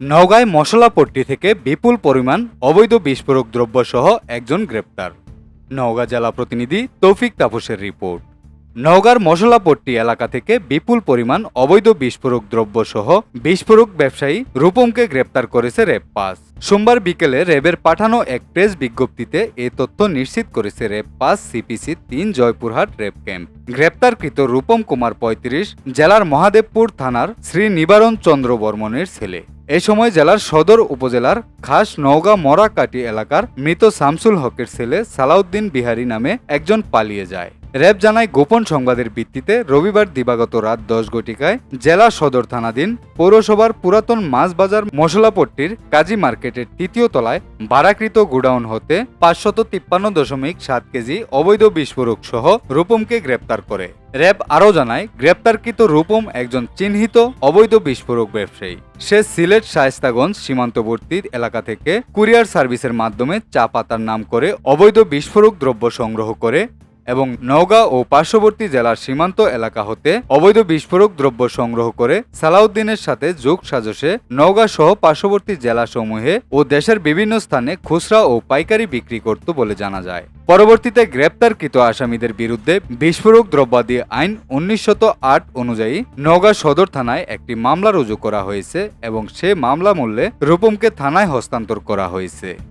নওগাঁয় মশলাপট্টি থেকে বিপুল পরিমাণ অবৈধ বিস্ফোরক দ্রব্য সহ একজন গ্রেপ্তার। নওগাঁ জেলা প্রতিনিধি তৌফিক তাপসের রিপোর্ট। নওগাঁর মশলাপট্টি এলাকা থেকে বিপুল পরিমাণ অবৈধ বিস্ফোরক দ্রব্য সহ বিস্ফোরক ব্যবসায়ী রূপমকে গ্রেপ্তার করেছে র্যাব পাস। সোমবার বিকেলে র্যাবের পাঠানো এক প্রেস বিজ্ঞপ্তিতে এ তথ্য নিশ্চিত করেছে র্যাব পাস সিপিসি তিন জয়পুরহাট র্যাব ক্যাম্প। গ্রেপ্তারকৃত রূপম কুমার পঁয়ত্রিশ জেলার মহাদেবপুর থানার শ্রী নিবারণ চন্দ্র বর্মনের ছেলে। এ সময় জেলার সদর উপজেলার খাস নওগাঁ মরাকাটি এলাকার মৃত শামসুল হকের ছেলে সালাউদ্দিন বিহারি নামে একজন পালিয়ে যায়। র্যাব জানায়, গোপন সংবাদের ভিত্তিতে রবিবার দিবাগত রাত দশ ঘটিকায় জেলা সদর থানাধীন পৌরসভার পুরাতন মাছ বাজার মশলাপট্টির কাজী মার্কেটের তৃতীয় তলায় ভাড়াকৃত গোডাউন হতে পাঁচশত তিপ্পান্ন দশমিক সাত কেজি অবৈধ বিস্ফোরক সহ রূপমকে গ্রেপ্তার করে। র্যাব আরও জানায়, গ্রেপ্তারকৃত রূপম একজন চিহ্নিত অবৈধ বিস্ফোরক ব্যবসায়ী। সে সিলেট শায়স্তাগঞ্জ সীমান্তবর্তী এলাকা থেকে কুরিয়ার সার্ভিসের মাধ্যমে চা পাতার নাম করে অবৈধ বিস্ফোরক দ্রব্য সংগ্রহ করে এবং নওগাঁ ও পার্শ্ববর্তী জেলার সীমান্ত এলাকা হতে অবৈধ বিস্ফোরক দ্রব্য সংগ্রহ করে সালাউদ্দিনের সাথে যোগ সাজসে নওগাঁ সহ পার্শ্ববর্তী জেলাসমূহে ও দেশের বিভিন্ন স্থানে খুচরা ও পাইকারি বিক্রি করত বলে জানা যায়। পরবর্তীতে গ্রেপ্তারকৃত আসামিদের বিরুদ্ধে বিস্ফোরক দ্রব্যাদি আইন উনিশশত আট অনুযায়ী নওগাঁ সদর থানায় একটি মামলা রুজু করা হয়েছে এবং সে মামলা মূল্যে রূপমকে থানায় হস্তান্তর করা হয়েছে।